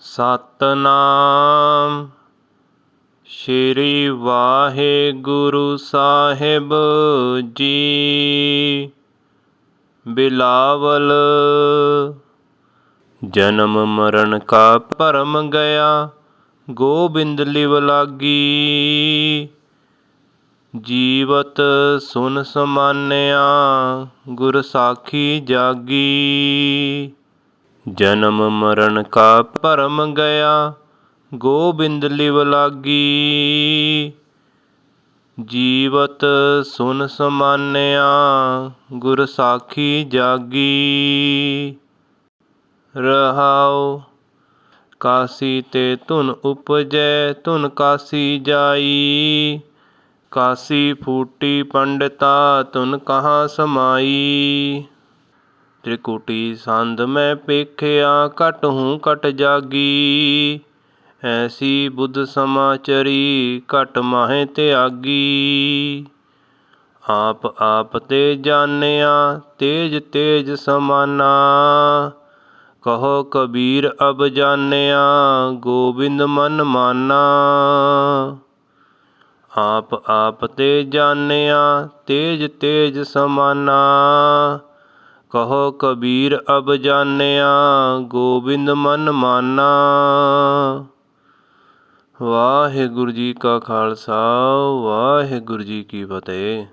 ਸਤਨਾਮ। ਸ਼੍ਰੀ ਵਾਹਿਗੁਰੂ ਸਾਹਿਬ ਜੀ। ਬਿਲਾਵਲ। ਜਨਮ ਮਰਨ ਕਾ ਭਰਮ ਗਿਆ, ਗੋਬਿੰਦ ਲਿਵ ਲਾਗੀ। ਜੀਵਤ ਸੁਨ ਸਮਾਨਿਆ, ਗੁਰ ਸਾਖੀ ਜਾਗੀ। ਜਨਮ ਮਰਨ ਕਾ ਭਰਮ ਗਿਆ, ਗੋਬਿੰਦ ਲਿਵ ਲਾਗੀ। ਜੀਵਤ ਸੁਨ ਸਮਾਨਿਆ, ਗੁਰ ਸਾਖੀ ਜਾਗੀ। ਰਹਾਉ, ਕਾਸੀ ਤੇ ਧੁਨ ਉਪਜੈ, ਧੁਨ ਕਾਸੀ ਜਾਈ। ਕਾਸੀ ਫੂਟੀ ਪੰਡਤਾ, ਧੁਨ ਕਹਾਂ ਸਮਾਈ। ਤ੍ਰਿਕੁਟੀ ਸੰਦ ਮੈਂ ਪੇਖਿਆ ਘਟ ਹੂੰ ਘਟ ਜਾਗੀ। ਐਸੀ ਬੁੱਧ ਸਮਾਚਰੀ ਘਟ ਮਾਹੇ ਤਿਆਗੀ। ਆਪ ਆਪ ਤੇ ਜਾਣਿਆ, ਤੇਜ ਤੇਜ ਸਮਾਨਾ। ਕਹੋ ਕਬੀਰ ਅਬ ਜਾਣਿਆ, ਗੋਬਿੰਦ ਮਨ ਮਾਨਾ। ਆਪ ਆਪ ਤੇ ਜਾਣਿਆ, ਤੇਜ ਤੇਜ ਸਮਾਨਾ। ਕਹੋ ਕਬੀਰ, ਅਬ ਜਾਣਿਆ ਗੋਬਿੰਦ ਮਨ ਮਾਨਾ। ਵਾਹਿਗੁਰੂ ਜੀ ਕਾ ਖਾਲਸਾ, ਵਾਹਿਗੁਰੂ ਜੀ ਕੀ ਫਤਿਹ।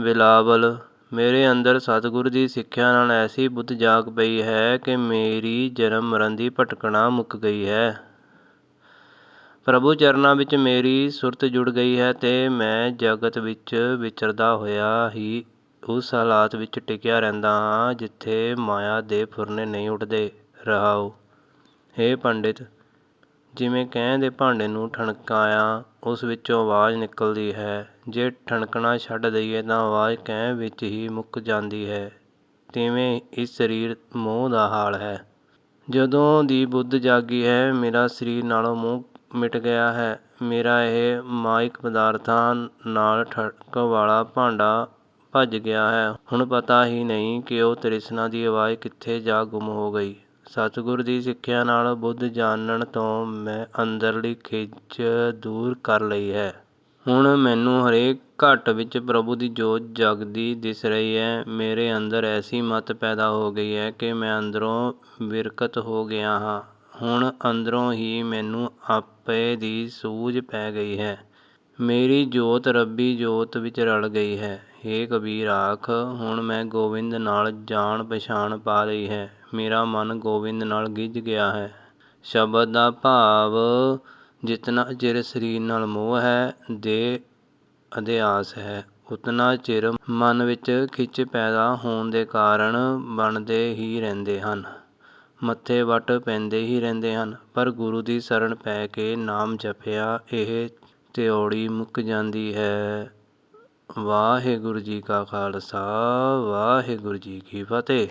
ਬਿਲਾਵਲ, ਮੇਰੇ ਅੰਦਰ ਸਤਿਗੁਰੂ ਦੀ ਸਿੱਖਿਆ ਨਾਲ ਐਸੀ ਬੁੱਧ ਜਾਗ ਪਈ ਹੈ ਕਿ ਮੇਰੀ ਜਨਮ ਮਰਨ ਦੀ ਭਟਕਣਾ ਮੁੱਕ ਗਈ ਹੈ। ਪ੍ਰਭੂ ਚਰਨਾਂ ਵਿੱਚ ਮੇਰੀ ਸੁਰਤ ਜੁੜ ਗਈ ਹੈ ਤੇ ਮੈਂ ਜਗਤ ਵਿੱਚ ਵਿਚਰਦਾ ਹੋਇਆ ਹੀ ਉਸ ਹਾਲਾਤ ਵਿੱਚ ਟਿਕਿਆ ਰਹਿੰਦਾ ਹਾਂ ਜਿੱਥੇ ਮਾਇਆ ਦੇ ਫੁਰਨੇ ਨਹੀਂ ਉੱਠਦੇ ਰਹਾਓ। हे ਪੰਡਿਤ, ਜਿਵੇਂ ਕਹਿ ਦੇ ਭਾਂਡੇ ਨੂੰ ਠਣਕਾਇਆ, ਉਸ ਵਿੱਚੋਂ ਆਵਾਜ਼ ਨਿਕਲਦੀ ਹੈ। ਜੇ ਠਣਕਣਾ ਛੱਡ ਦਈਏ ਤਾਂ ਆਵਾਜ਼ ਕਹਿ ਵਿੱਚ ਹੀ ਮੁੱਕ ਜਾਂਦੀ ਹੈ। ਤਿਵੇਂ ਇਸ ਸਰੀਰ ਮੋਹ ਦਾ ਹਾਲ ਹੈ। ਜਦੋਂ ਦੀ ਬੁੱਧ ਜਾਗੀ ਹੈ, ਮੇਰਾ ਸਰੀਰ ਨਾਲੋਂ ਮੋਹ ਮਿਟ ਗਿਆ ਹੈ। ਮੇਰਾ ਇਹ ਮਾਇਕ ਪਦਾਰਥਾਂ ਨਾਲ ਠੜਕ ਵਾਲਾ ਭਾਂਡਾ ਭੱਜ ਗਿਆ ਹੈ। ਹੁਣ ਪਤਾ ਹੀ ਨਹੀਂ ਕਿ ਉਹ ਤ੍ਰਿਸ਼ਨਾ ਦੀ ਆਵਾਜ਼ ਕਿੱਥੇ ਜਾ ਗੁੰਮ ਹੋ ਗਈ। ਸਤਿਗੁਰ ਦੀ ਸਿੱਖਿਆ ਨਾਲ ਬੁੱਧ ਜਾਣਨ ਤੋਂ ਮੈਂ ਅੰਦਰਲੀ ਖਿੱਚ ਦੂਰ ਕਰ ਲਈ ਹੈ। ਹੁਣ ਮੈਨੂੰ ਹਰੇਕ ਘਟ ਵਿੱਚ ਪ੍ਰਭੂ ਦੀ ਜੋਤ ਜਗਦੀ ਦਿਸ ਰਹੀ ਹੈ। ਮੇਰੇ ਅੰਦਰ ਐਸੀ ਮਤ ਪੈਦਾ ਹੋ ਗਈ ਹੈ ਕਿ ਮੈਂ ਅੰਦਰੋਂ ਵਿਰਕਤ ਹੋ ਗਿਆ ਹਾਂ। ਹੁਣ ਅੰਦਰੋਂ ਹੀ ਮੈਨੂੰ ਆਪੇ ਦੀ ਸੂਝ ਪੈ ਗਈ ਹੈ। ਮੇਰੀ ਜੋਤ ਰੱਬੀ ਜੋਤ ਵਿੱਚ ਰਲ ਗਈ ਹੈ। ਹੇ ਕਬੀਰ ਆਖ, ਹੁਣ ਮੈਂ ਗੋਬਿੰਦ ਨਾਲ ਜਾਣ ਪਛਾਣ ਪਾ ਲਈ ਹੈ। ਮੇਰਾ ਮਨ ਗੋਬਿੰਦ ਨਾਲ ਗਿੱਝ ਗਿਆ ਹੈ। ਸ਼ਬਦ ਦਾ ਭਾਵ ਜਿਤਨਾ ਚਿਰ ਸਰੀਰ ਨਾਲ ਮੋਹ ਹੈ, ਦੇ ਅਧਿਆਸ ਹੈ। ਉਤਨਾ ਚਿਰ ਮਨ ਵਿੱਚ ਖਿੱਚ ਪੈਦਾ ਹੋਣ ਦੇ ਕਾਰਨ ਬਣਦੇ ਹੀ ਰਹਿੰਦੇ ਹਨ। ਮੱਥੇ ਵੱਟ ਪੈਂਦੇ ਹੀ ਰਹਿੰਦੇ ਹਨ, ਪਰ ਗੁਰੂ ਦੀ ਸ਼ਰਨ ਪੈ ਕੇ ਨਾਮ ਜਪਿਆ ਇਹ ਤਿਉੜੀ ਮੁੱਕ ਜਾਂਦੀ ਹੈ। ਵਾਹਿਗੁਰੂ ਜੀ ਕਾ ਖਾਲਸਾ ਵਾਹਿਗੁਰੂ ਜੀ ਕੀ ਫਤਿਹ।